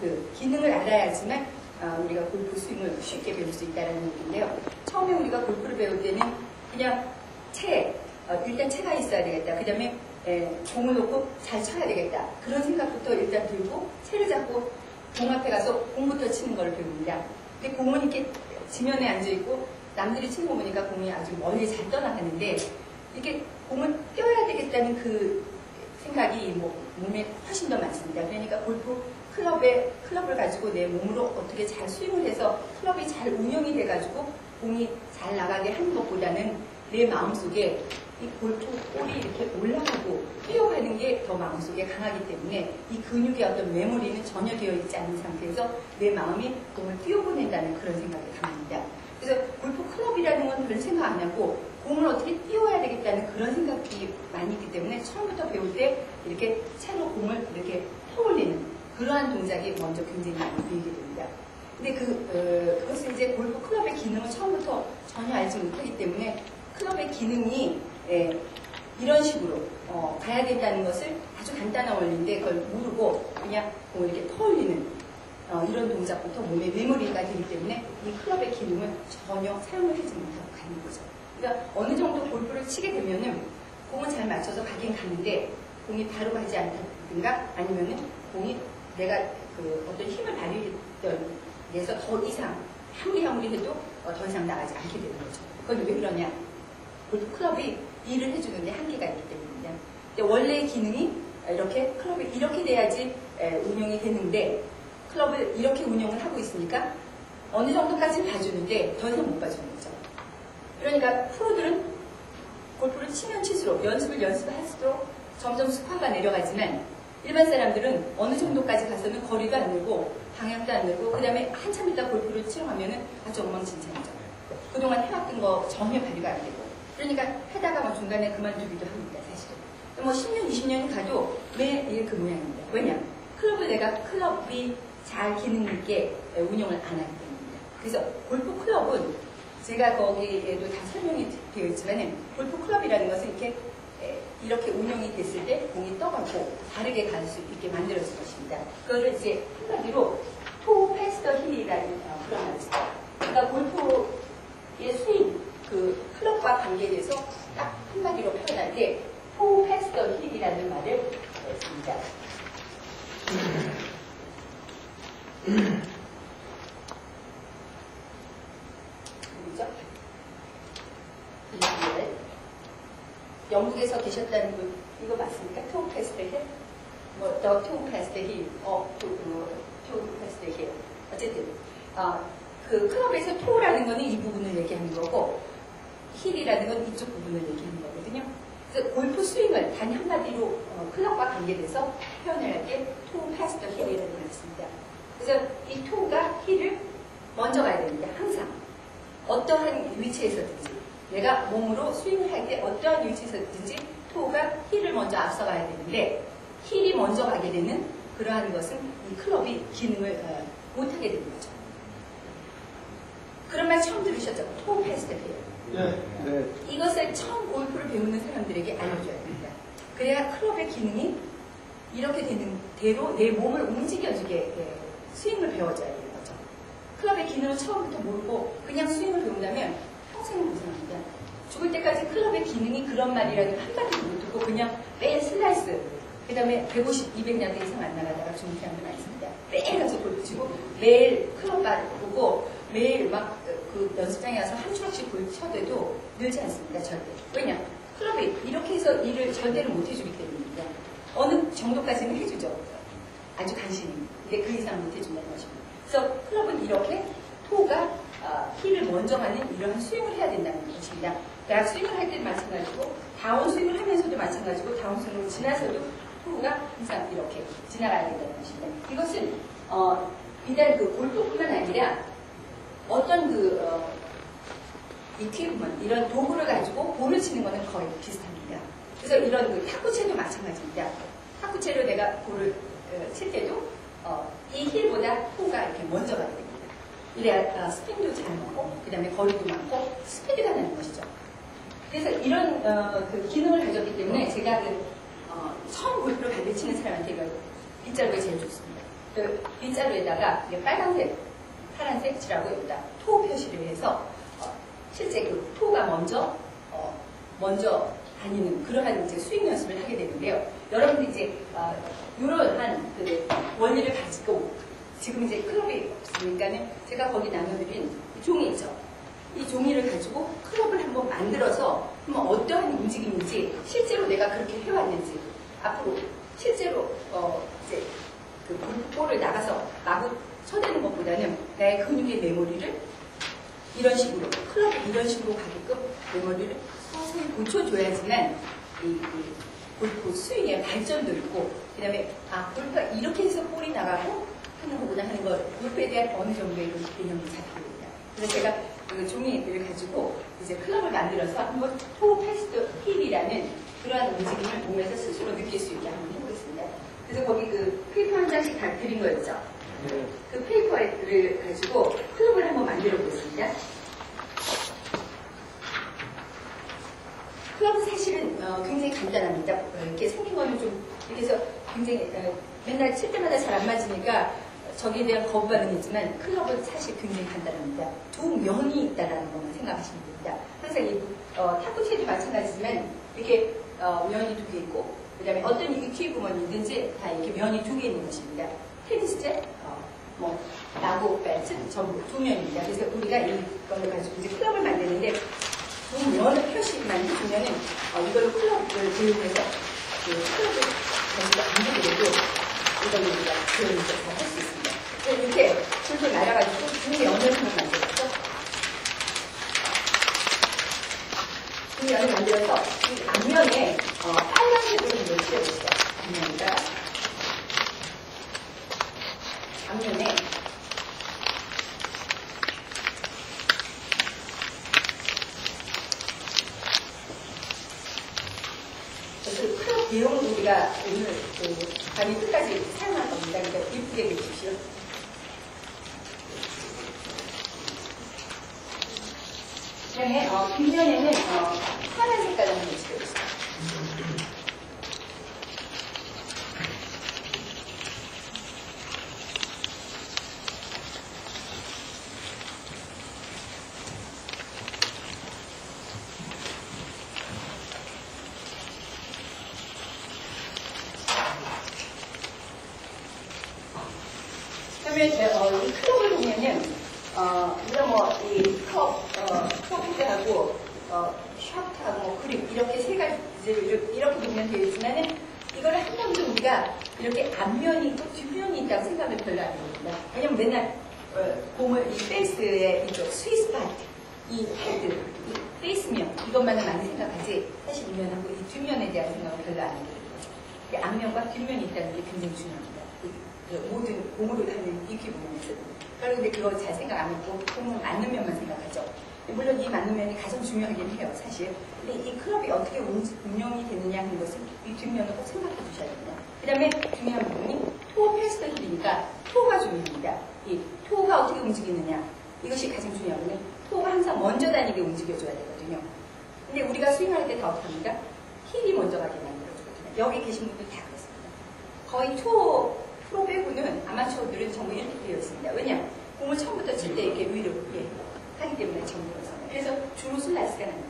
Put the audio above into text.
그 기능을 알아야지만 어, 우리가 골프 스윙을 쉽게 배울 수 있다는 얘기인데요. 처음에 우리가 골프를 배울 때는 그냥 채, 어, 일단 채가 있어야 되겠다. 그 다음에 공을 놓고 잘 쳐야 되겠다. 그런 생각부터 일단 들고 채를 잡고 공 앞에 가서 공부터 치는 걸 배웁니다. 근데 공은 이렇게 지면에 앉아있고 남들이 치는 거 보니까 공이 아주 멀리 잘 떠나가는데 이렇게 공을 띄어야 되겠다는 그 생각이 뭐 몸에 훨씬 더 많습니다. 그러니까 골프 클럽에 클럽을 가지고 내 몸으로 어떻게 잘 스윙을 해서 클럽이 잘 운영이 돼가지고 공이 잘 나가게 하는 것보다는 내 마음속에 이 골프 볼이 이렇게 올라가고 뛰어가는 게 더 마음속에 강하기 때문에 이 근육의 어떤 메모리는 전혀 되어 있지 않은 상태에서 내 마음이 공을 뛰어보낸다는 그런 생각이 강합니다. 그래서 골프 클럽이라는 건별 생각 안 하고 공을 어떻게 띄워야 되겠다는 그런 생각이 많이 있기 때문에 처음부터 배울 때 이렇게 채로 공을 이렇게 퍼올리는 그러한 동작이 먼저 굉장히 많이 보이게 됩니다. 근데 그, 어, 그것을 이제 골프 클럽의 기능을 처음부터 전혀 알지 못하기 때문에 클럽의 기능이 예, 이런 식으로 어, 가야 된다는 것을 아주 간단한 원리인데 그걸 모르고 그냥 공을 이렇게 퍼올리는 어, 이런 동작부터 몸에 메모리가 되기 때문에 이 클럽의 기능을 전혀 사용을 하지 못하고 가는 거죠. 그러니까 어느 정도 골프를 치게 되면은 공은 잘 맞춰서 가긴 가는데 공이 바로 가지 않다든가 아니면은 공이 내가 그 어떤 힘을 발휘했던 데서 더 이상 아무리 아무리 해도 어, 더 이상 나가지 않게 되는 거죠. 그건 왜 그러냐? 골프 클럽이 일을 해주는데 한계가 있기 때문입니다. 원래의 기능이 이렇게 클럽이 이렇게 돼야지 운영이 되는데 클럽을 이렇게 운영을 하고 있으니까 어느 정도까지 봐주는데 더 이상 못 봐주는 거죠. 그러니까 프로들은 골프를 치면 칠수록 연습을 연습할수록 점점 스코어가 내려가지만 일반 사람들은 어느 정도까지 가서는 거리도 안 늘고 방향도 안 늘고 그 다음에 한참 있다 골프를 치러 가면은 아주 엉망진창이죠. 그동안 해왔던 거 전혀 발휘가 안 되고 그러니까 하다가 뭐 중간에 그만두기도 합니다 사실은. 뭐 10년 20년이 가도 매일 그 모양입니다. 왜냐? 클럽을 내가 클럽이 잘 기능 있게 운영을 안 하기 때문입니다. 그래서 골프 클럽은 제가 거기에도 다 설명이 되어 있지만 골프 클럽이라는 것은 이렇게 이렇게 운영이 됐을 때 공이 떠가고 다르게 갈 수 있게 만들어진 것입니다. 그거를 이제 한마디로 토 패스터 힐이라는 말을 써요. 그러니까 골프의 스윙, 그 클럽과 관계돼서 딱 한마디로 표현할 때토 패스터 힐이라는 말을 씁니다. 그죠? 영국에서 계셨다는 분, 이거 맞습니까? 토 패스트 힐? 뭐, 더토 패스트 힐, 어, 토, 토 패스트 힐. 어쨌든, 어, 그 클럽에서 토라는 거는 이 부분을 얘기하는 거고, 힐이라는 건 이쪽 부분을 얘기하는 거거든요. 그래서 골프 스윙을 단 한마디로 어, 클럽과 관계돼서 표현을 할때토 패스트 힐이라는 말을 씁니다. 그래서 이 토가 힐을 먼저 가야 됩니다. 항상. 어떠한 위치에서든지 내가 몸으로 스윙을 할 때 어떠한 위치에서든지 토가 힐을 먼저 앞서가야 되는데 힐이 먼저 가게 되는 그러한 것은 이 클럽이 기능을 어, 못하게 되는 거죠. 그런 말 처음 들으셨죠? 토 패스트 힐. 네. 네. 이것을 처음 골프를 배우는 사람들에게 알려줘야 됩니다. 그래야 클럽의 기능이 이렇게 되는 대로 내 몸을 움직여주게 예, 스윙을 배워줘야 되는 거죠. 클럽의 기능을 처음부터 모르고 그냥 스윙을 배운다면 평생을 고생합니다. 죽을 때까지 클럽의 기능이 그런 말이라도 한마디도 못 듣고 그냥 매일 슬라이스 그 다음에 150, 200야드 이상 안 나가다가 죽는 사람들 많습니다. 가서 골프 치고 매일 클럽 보고 매일 막 그 연습장에 가서 한 추락씩 골 쳐도 늘지 않습니다. 절대. 왜냐? 클럽이 이렇게 해서 일을 절대로 못 해주기 때문입니다. 어느 정도까지는 해주죠. 아주 간신히. 근데 그 이상 못 해준다는 것입니다. 그래서 클럽은 이렇게 토가 어, 힐을 먼저 가는 이러한 스윙을 해야 된다는 것입니다. 대학 스윙을 할 때도 마찬가지고 다운 스윙을 하면서도 마찬가지고 다운 스윙을 지나서도 토가 항상 이렇게 지나가야 된다는 것입니다. 이것은 어, 비단 그 골프뿐만 아니라 어떤 그 어, 이퀴브먼 이런 도구를 가지고 볼을 치는 것은 거의 비슷합니다. 그래서 이런 그 탁구채도 마찬가지입니다. 탁구채로 내가 볼을 어, 칠 때도 어, 이 힐보다 토가 이렇게 먼저 가야 됩니다. 이래야 어, 스핀도 잘 먹고 그 다음에 거리도 많고 스피드가 나는 것이죠. 그래서 이런 어, 그 기능을 가졌기 때문에 제가 그, 어, 처음 골프를 가르치는 사람한테 이걸 빗자루가 제일 좋습니다. 그 빗자루에다가 빨간색, 파란색 칠하고 여기다 토 표시를 해서 어, 실제 그 토가 먼저 어, 먼저 다니는 그러한 이제 스윙 연습을 하게 되는데요. 여러분들 이제 어, 이러한 그 원리를 가지고 지금 이제 클럽이 없으니까는 제가 거기 나눠드린 이 종이 있죠. 이 종이를 가지고 클럽을 한번 만들어서 한번 어떠한 움직임인지 실제로 내가 그렇게 해왔는지 앞으로 실제로 어 이제 그 볼을 나가서 마구 쳐대는 것보다는 나의 근육의 메모리를 이런 식으로 클럽 이런 식으로 가게끔 메모리를 서서히 고쳐줘야지만 이, 이 골프 스윙의 발전도 있고 그 다음에 아 골프가 이렇게 해서 볼이 나가고 골프에 대한 어느 정도의 그 개념이 잡힙니다. 그래서 제가 그 종이를 가지고 이제 클럽을 만들어서 한번 토 패스트 힐이라는 그러한 움직임을 몸에서 스스로 느낄 수 있게 한번 해보겠습니다. 그래서 거기 그 페이퍼 한 장씩 다 드린 거였죠. 그 페이퍼를 가지고 클럽을 한번 만들어 보겠습니다. 클럽은 사실은 어, 굉장히 간단합니다. 어, 이렇게 생긴 거는 좀 이렇게 해서 굉장히 어, 맨날 칠 때마다 잘 안 맞으니까 저기에 대한 거부반응이 있지만 클럽은 사실 굉장히 간단합니다. 두 면이 있다라는 것만 생각하시면 됩니다. 항상 이 어, 탁구 치도 마찬가지지만 이렇게 어, 면이 두 개 있고 그다음에 어떤 부분이든지 다 이렇게 면이 두 개 있는 것입니다. 테니스채, 어, 뭐 야구 배트 전부 두 면입니다. 그래서 우리가 이걸로 가지고 이제 클럽을 만드는데 두 면을 표시만 해주면은 어, 이걸로 클럽을 교육해서 그 클럽을 가지고 안 되더라도 이걸로 우리가 교육을 할수 있습니다. 그래서 이렇게 줄줄 날아가지고 두 면을 한번 만들었죠. 두 면을 만들어서 이 앞면에 어, 빨간색으로 한번 칠해보시죠. 앞면에다 앞면에 그 클럽 내용을 우리가 오늘 그 밤이 끝까지 사용할 겁니다. 그러니까 이쁘게 해주십시오. 그다음에 어, 뒷면에는 어, 파란 색깔을 한번 칠해주세요. 그러면 이제 어, 이 클럽을 보면은 어, 우리가 뭐이 컵, 어, 커브하고 어, 샷하고 뭐 그립 이렇게 세 가지를 이렇게, 이렇게 보면 되겠지만은 이거를 한 번도 우리가 이렇게 앞면이 있고 뒷면이 있다고 생각을 별로 안 해봅니다. 왜냐면 맨날 어, 공을 이 페이스의 이쪽 스위스 파트, 이 헤드, 이 페이스면 이것만을 많이 생각하지 사실 이면하고 이 뒷면에 대한 생각을 별로 안. 이 앞면과 뒷면이 있다는 게 굉장히 중요합니다. 이- 그 모든 공으로 하는 이기 부분에서. 그런데 그거 잘 생각 안 하고 공을 맞는 면만 생각하죠. 물론 이 맞는 면이 가장 중요하긴 해요, 사실. 근데 이 클럽이 어떻게 운- 운영이 되느냐 하는 것은 이 뒷면을 꼭 생각해 주셔야 됩니다. 그 다음에 중요한 부분이 토 패스트 힐이니까 토가 중요합니다. 이 토가 어떻게 움직이느냐. 이것이 가장 중요하거든요. 토가 항상 먼저 다니게 움직여줘야 되거든요. 근데 우리가 스윙할 때 다 어떻게 합니까? 힐이 먼저 가게 만들어주거든요. 여기 계신 분들 다 그렇습니다. 거의 초 프로 빼고는 아마추어들은 전부 이렇게 되어 있습니다. 왜냐? 공을 처음부터 칠 때 이렇게 위로 예, 하기 때문에 전부 그렇습니다. 그래서 주로 슬라이스가 거죠.